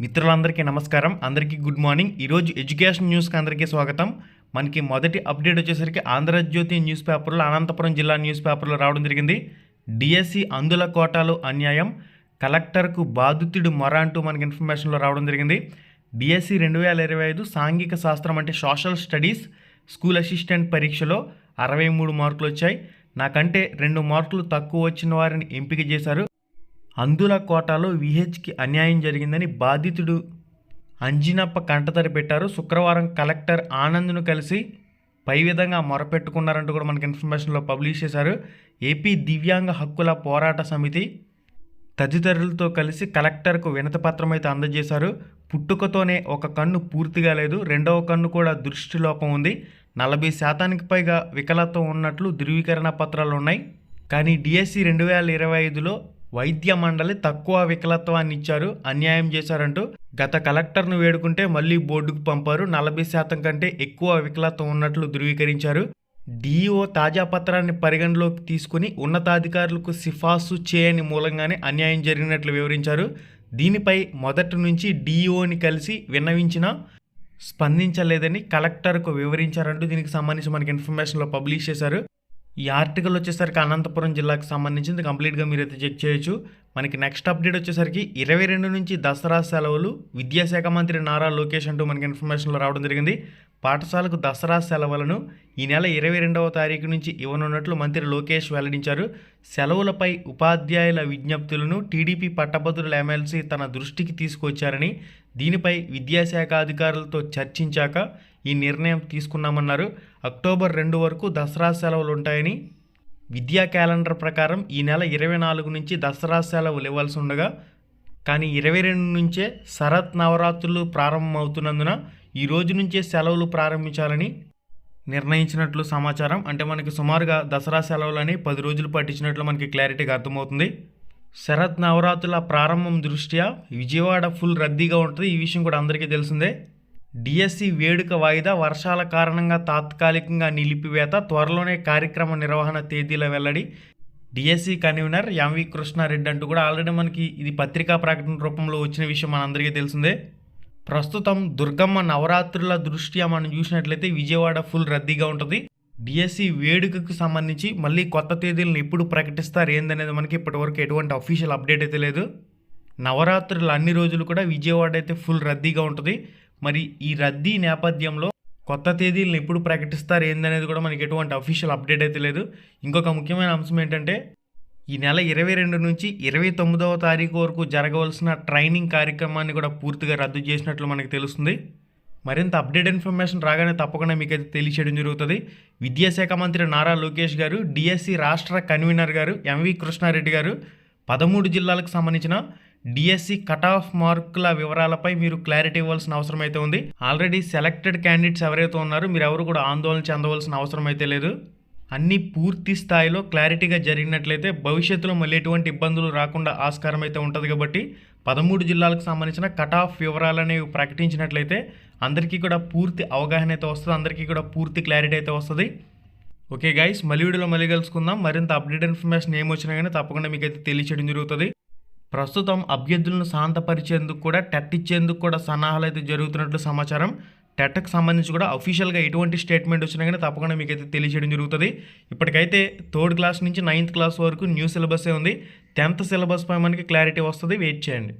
మిత్రులందరికీ నమస్కారం. అందరికీ గుడ్ మార్నింగ్. ఈరోజు ఎడ్యుకేషన్ న్యూస్కి అందరికీ స్వాగతం. మనకి మొదటి అప్డేట్ వచ్చేసరికి ఆంధ్రజ్యోతి న్యూస్ పేపర్లో అనంతపురం జిల్లా న్యూస్ పేపర్లో రావడం జరిగింది. డిఎస్సి అందుల కోటాలు అన్యాయం కలెక్టర్కు బాధితుడు మొర అంటూ మనకి ఇన్ఫర్మేషన్లో రావడం జరిగింది. డిఎస్సి రెండు వేల ఇరవై ఐదు సాంఘిక శాస్త్రం అంటే సోషల్ స్టడీస్ స్కూల్ అసిస్టెంట్ పరీక్షలో అరవై మూడు మార్కులు వచ్చాయి. నాకంటే రెండు మార్కులు తక్కువ వచ్చిన వారిని ఎంపిక చేశారు. అందుల కోటాలో విహెచ్కి అన్యాయం జరిగిందని బాధితుడు అంజినప్ప కంటతడి పెట్టారు. శుక్రవారం కలెక్టర్ ఆనంద్ను కలిసి పై విధంగా మొరపెట్టుకున్నారంటూ కూడా మనకి ఇన్ఫర్మేషన్లో పబ్లిష్ చేశారు. ఏపీ దివ్యాంగ హక్కుల పోరాట సమితి తదితరులతో కలిసి కలెక్టర్కు వినతపత్రం అయితే అందజేశారు. పుట్టుకతోనే ఒక కన్ను పూర్తిగా లేదు. రెండవ కన్ను కూడా దృష్టి లోపం ఉంది. నలభై శాతానికి పైగా వికలత్వం ఉన్నట్లు ధృవీకరణ పత్రాలు ఉన్నాయి కానీ డిఎస్సి రెండు వేల ఇరవై ఐదులో వైద్య మండలి తక్కువ వికలత్వాన్ని ఇచ్చారు. అన్యాయం చేశారంటూ గత కలెక్టర్ను వేడుకుంటే మళ్ళీ బోర్డుకు పంపారు. నలభై శాతం కంటే ఎక్కువ వికలత్వం ఉన్నట్లు ధృవీకరించారు. డిఈఓ తాజా పత్రాన్ని పరిగణలోకి తీసుకుని ఉన్నతాధికారులకు సిఫార్సు చేయని మూలంగానే అన్యాయం జరిగినట్లు వివరించారు. దీనిపై మొదటి నుంచి డిఈఓని కలిసి విన్నవించిన స్పందించలేదని కలెక్టర్కు వివరించారంటూ దీనికి సంబంధించి మనకి ఇన్ఫర్మేషన్లో పబ్లిష్ చేశారు. ఈ ఆర్టికల్ వచ్చేసరికి అనంతపురం జిల్లాకు సంబంధించింది. కంప్లీట్గా మీరైతే చెక్ చేయొచ్చు. మనకి నెక్స్ట్ అప్డేట్ వచ్చేసరికి ఇరవై రెండు నుంచి దసరా సెలవులు విద్యాశాఖ మంత్రి నారా లోకేష్ అంటూ మనకి ఇన్ఫర్మేషన్లో రావడం జరిగింది. పాఠశాలకు దసరా సెలవులను ఈ నెల ఇరవై రెండవ తారీఖు నుంచి ఇవ్వనున్నట్లు మంత్రి లోకేష్ వెల్లడించారు. సెలవులపై ఉపాధ్యాయుల విజ్ఞప్తులను టీడీపీ పట్టభద్రుల ఎమ్మెల్సీ తన దృష్టికి తీసుకొచ్చారని దీనిపై విద్యాశాఖ అధికారులతో చర్చించాక ఈ నిర్ణయం తీసుకున్నామన్నారు. అక్టోబర్ రెండు వరకు దసరా సెలవులు ఉంటాయని విద్యా క్యాలెండర్ ప్రకారం ఈ నెల ఇరవై నాలుగు నుంచి దసరా సెలవులు ఇవ్వాల్సి ఉండగా కానీ ఇరవై రెండు నుంచే శరత్ నవరాత్రులు ప్రారంభమవుతున్నందున ఈ రోజు నుంచే సెలవులు ప్రారంభించాలని నిర్ణయించినట్లు సమాచారం. అంటే మనకి సుమారుగా దసరా సెలవులని పది రోజులు పట్టించినట్లు మనకి క్లారిటీగా అర్థమవుతుంది. శరత్ నవరాత్రుల ప్రారంభం దృష్ట్యా విజయవాడ ఫుల్ రద్దీగా ఉంటుంది. ఈ విషయం కూడా అందరికీ తెలిసిందే. డిఎస్సి వేడుక వాయిదా వర్షాల కారణంగా తాత్కాలికంగా నిలిపివేత త్వరలోనే కార్యక్రమ నిర్వహణ తేదీల వెల్లడి. డిఎస్సి కన్వీనర్ ఎంవి కృష్ణారెడ్డి అంటూ కూడా ఆల్రెడీ మనకి ఇది పత్రికా ప్రకటన రూపంలో వచ్చిన విషయం మనందరికీ తెలిసిందే. ప్రస్తుతం దుర్గమ్మ నవరాత్రుల దృష్ట్యా మనం చూసినట్లయితే విజయవాడ ఫుల్ రద్దీగా ఉంటుంది. డిఎస్సి వేడుకకు సంబంధించి మళ్ళీ కొత్త తేదీలను ఎప్పుడు ప్రకటిస్తారు ఏందనేది మనకి ఇప్పటివరకు ఎటువంటి అఫీషియల్ అప్డేట్ అయితే లేదు. నవరాత్రులు అన్ని రోజులు కూడా విజయవాడ అయితే ఫుల్ రద్దీగా ఉంటుంది. మరి ఈ రద్దీ నేపథ్యంలో కొత్త తేదీలను ఎప్పుడు ప్రకటిస్తారు ఏందనేది కూడా మనకి ఎటువంటి అఫీషియల్ అప్డేట్ అయితే లేదు. ఇంకొక ముఖ్యమైన అంశం ఏంటంటే ఈ నెల ఇరవై రెండు నుంచి ఇరవై తొమ్మిదవ తారీఖు వరకు జరగవలసిన ట్రైనింగ్ కార్యక్రమాన్ని కూడా పూర్తిగా రద్దు చేసినట్లు మనకు తెలుస్తుంది. మరింత అప్డేట్ ఇన్ఫర్మేషన్ రాగానే తప్పకుండా మీకైతే తెలియచేయడం జరుగుతుంది. విద్యాశాఖ మంత్రి నారా లోకేష్ గారు డిఎస్సి రాష్ట్ర కన్వీనర్ గారు ఎంవి కృష్ణారెడ్డి గారు పదమూడు జిల్లాలకు సంబంధించిన డిఎస్సి కట్ ఆఫ్ మార్కుల వివరాలపై మీరు క్లారిటీ ఇవ్వాల్సిన అవసరం అయితే ఉంది. ఆల్రెడీ సెలెక్టెడ్ క్యాండిడేట్స్ ఎవరైతే ఉన్నారో మీరు ఎవరు కూడా ఆందోళన చెందవలసిన అవసరం అయితే లేదు. అన్ని పూర్తి స్థాయిలో క్లారిటీగా జరిగినట్లయితే భవిష్యత్తులో మళ్ళీ ఎటువంటి ఇబ్బందులు రాకుండా ఆస్కారం అయితే ఉంటుంది కాబట్టి పదమూడు జిల్లాలకు సంబంధించిన కట్ ఆఫ్ వివరాలనేవి ప్రకటించినట్లయితే అందరికీ కూడా పూర్తి అవగాహన అయితే వస్తుంది అందరికీ కూడా పూర్తి క్లారిటీ అయితే వస్తుంది. ఓకే గైస్ మళ్ళీ వీడియోలో మళ్ళీ కలుసుకుందాం. మరింత అప్డేట్ ఇన్ఫర్మేషన్ ఏమొచ్చినా కానీ తప్పకుండా మీకు అయితే తెలియచేయడం జరుగుతుంది. ప్రస్తుతం అభ్యర్థులను శాంతపరిచేందుకు కూడా టెట్ ఇచ్చేందుకు కూడా సన్నాహాలు అయితే జరుగుతున్నట్లు సమాచారం. టెట్కి సంబంధించి కూడా అఫీషియల్గా ఎటువంటి స్టేట్మెంట్ వచ్చినా కానీ తప్పకుండా మీకు అయితే తెలియజేయడం జరుగుతుంది. ఇప్పటికైతే థర్డ్ క్లాస్ నుంచి నైన్త్ క్లాస్ వరకు న్యూ సిలబసే ఉంది. టెన్త్ సిలబస్ పై మనకి క్లారిటీ వస్తుంది. వెయిట్ చేయండి.